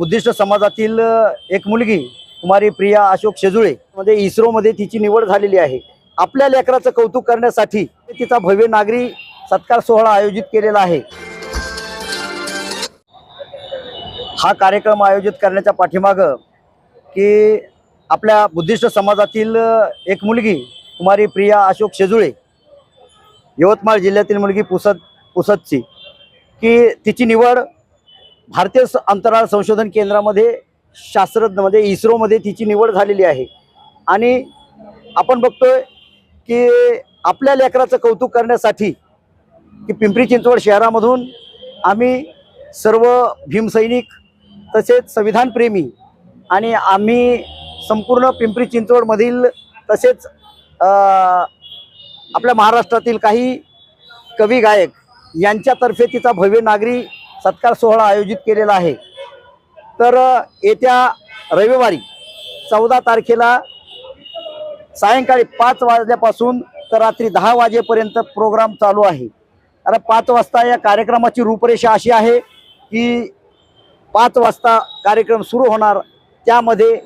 Buddhist समाजातील एक मुलगी कुमारी प्रिया अशोक शेजुळे मध्ये इस्रोमध्ये तिची निवड झालेली आहे. आपल्या लेकराचं कौतुक करण्यासाठी तिचा भव्य नागरी सत्कार सोहळा आयोजित केलेला आहे. हा कार्यक्रम आयोजित करण्याच्या पाठीमागं की आपल्या बुद्धिस्ट समाजातील एक मुलगी कुमारी प्रिया अशोक शेजुळे यवतमाळ जिल्ह्यातील मुलगी पुसद पुसदची की तिची निवड भारतीय अंतराळ संशोधन केंद्रामध्ये शास्त्रज्ञमध्ये इस्रोमध्ये तिची निवड झालेली आहे. आणि आपण बघतोय की आपल्या लेकराचं कौतुक करण्यासाठी की पिंपरी चिंचवड शहरामधून आम्ही सर्व भीमसैनिक तसेच संविधानप्रेमी आणि आम्ही संपूर्ण पिंपरी चिंचवडमधील तसेच आपल्या महाराष्ट्रातील काही कवी गायक यांच्यातर्फे तिचा भव्य नागरी सत्कार सोहळा आयोजित केलेला आहे. तर येत्या रविवारी चौदा तारखेला सायंकाळी पाच वाजल्यापासून तर रात्री दहा वाजेपर्यंत प्रोग्राम चालू आहे. आता पाच वाजता या कार्यक्रमाची रूपरेषा अशी आहे की पाच वाजता कार्यक्रम सुरू होणार. त्यामध्ये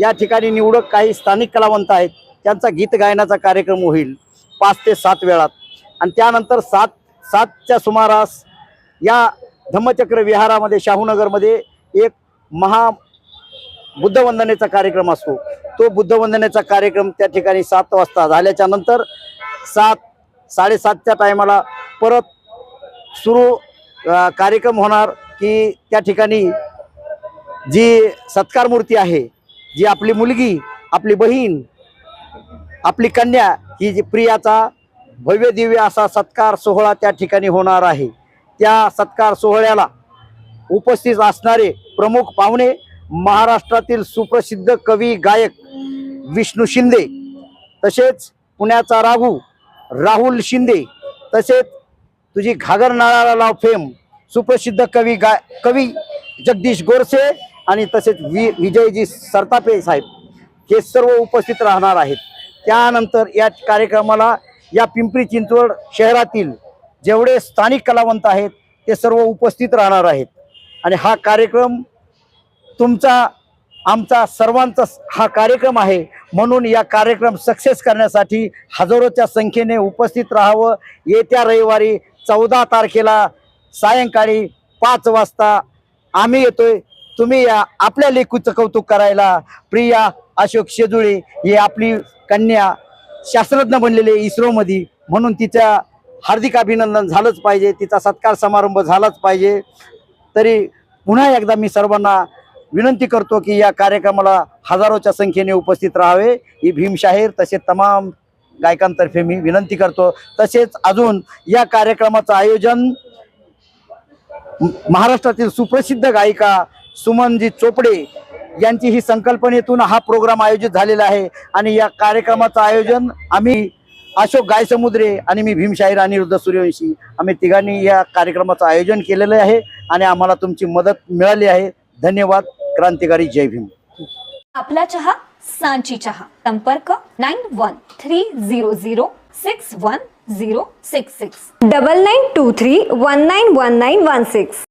या ठिकाणी निवडक काही स्थानिक कलावंत आहेत. त्यांचा गीत गायनाचा कार्यक्रम होईल पाच ते सात वेळात. आणि त्यानंतर सात सातच्या सुमारास या धम्मचक्र विहारामध्ये शाहूनगरमध्ये एक महा बुद्धवंदनेचा कार्यक्रम असतो. तो बुद्धवंदनेचा कार्यक्रम त्या ठिकाणी सात वाजता झाल्याच्यानंतर सात साडेसातच्या टायमाला परत सुरू कार्यक्रम होणार की त्या ठिकाणी जी सत्कार मूर्ती आहे जी आपली मुलगी आपली बहीण आपली कन्या ही जी प्रियाचा भव्य दिव्य असा सत्कार सोहळा त्या ठिकाणी होणार आहे. त्या सत्कार सोहळ्याला उपस्थित असणारे प्रमुख पाहुणे महाराष्ट्रातील सुप्रसिद्ध कवी गायक विष्णू शिंदे तसेच पुण्याचा राघू राहुल शिंदे तसेच तुझी घागर नाळाला लाव फेम सुप्रसिद्ध कवी गाय कवी जगदीश गोरसे आणि तसेच वि विजयजी सरतापे साहेब हे सर्व उपस्थित राहणार आहेत. त्यानंतर या कार्यक्रमाला या पिंपरी चिंचवड शहरातील जेवढे स्थानिक कलावंत आहेत ते सर्व उपस्थित राहणार आहेत. आणि हा कार्यक्रम तुमचा आमचा सर्वांचा हा कार्यक्रम आहे म्हणून या कार्यक्रम सक्सेस करण्यासाठी हजारोच्या संख्येने उपस्थित राहावं. येत्या रविवारी चौदा तारखेला सायंकाळी पाच वाजता आम्ही येतोय. तुम्ही या आपल्या लेखूचं कौतुक करायला प्रिया अशोक शेजुळे ही आपली कन्या शास्त्रज्ञ बनलेले इस्रोमध्ये म्हणून तिच्या हार्दिक अभिनंदन झालंच पाहिजे. तिचा सत्कार समारंभ झालाच पाहिजे. तरी पुन्हा एकदा मी सर्वांना विनंती करतो की या कार्यक्रमाला हजारोच्या संख्येने उपस्थित राहावे. ही भीमशाहीर तसेच तमाम गायकांतर्फे मी विनंती करतो. तसेच अजून या कार्यक्रमाचं आयोजन महाराष्ट्रातील सुप्रसिद्ध गायिका सुमनजी चोपडे यांची ही संकल्पनेतून हा प्रोग्राम आयोजित झालेला आहे. आणि या कार्यक्रमाचं आयोजन आम्ही अशोक गायसमुद्रे आणि मी भीमशाहीर अनिरुद्ध सूर्यवंशी आम्ही तिघांनी या कार्यक्रमाचं आयोजन केलेलं आहे आणि आम्हाला तुमची मदत मिळाली आहे धन्यवाद क्रांतिकारी जय भीम आपला चहा सांची चहा संपर्क nine one three zero zero six one zero six six double nine two three one nine one nine one six